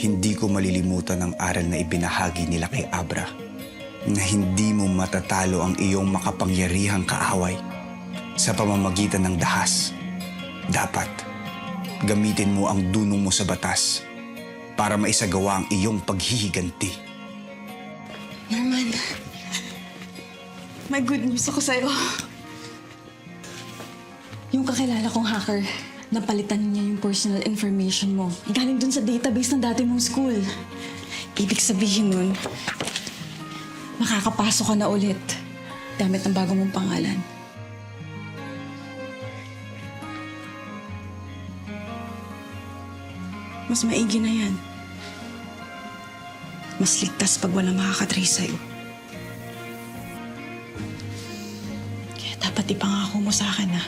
Hindi ko malilimutan ang aral na ibinahagi nila kay Abra na hindi mo matatalo ang iyong makapangyarihang kaaway sa pamamagitan ng dahas. Dapat gamitin mo ang dunong mo sa batas para maisagawa ang iyong paghihiganti. Norman, may good news ako sa'yo. Yung kakilala kong hacker, napalitan niya yung personal information mo. Galing dun sa database ng dati mong school. Ibig sabihin nun, makakapasok ka na ulit gamit ang bago mong pangalan. Mas maigi na yan. Mas ligtas pag walang makakatrace sa'yo. Kaya dapat ipangako mo sa akin na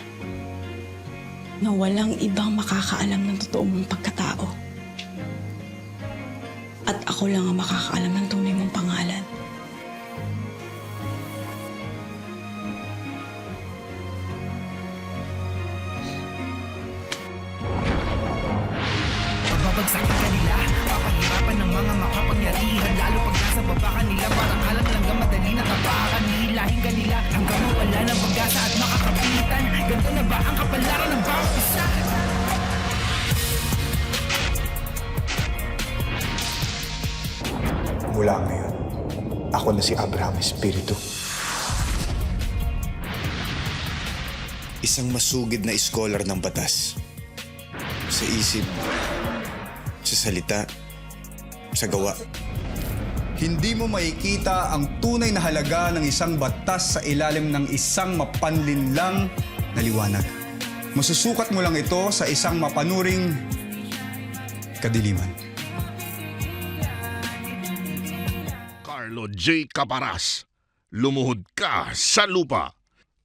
na walang ibang makakaalam ng totoo mong pagkatao. At ako lang ang makakaalam ng tunay mong pangalan. Pagbabagsakin ka nila Papahirapan ng mga makapangyarihan Lalo pag nasa baba ka nila Parang alam lang madali na tapakan Hihilahin ka nila Hanggang mawala ng pag-asa at makakapitan Ganito na ba ang kapalaran ng bawat Mula ngayon, ako na si Abraham Espiritu. Isang masugid na scholar ng batas. Sa isip, sa salita, sa gawa. Hindi mo makikita ang tunay na halaga ng isang batas sa ilalim ng isang mapanlinlang na liwanag. Masusukat mo lang ito sa isang mapanuring kadiliman. Carlo J. Caparas. Lumuhod ka sa lupa.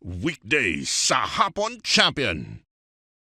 Weekdays sa Hapon Champion.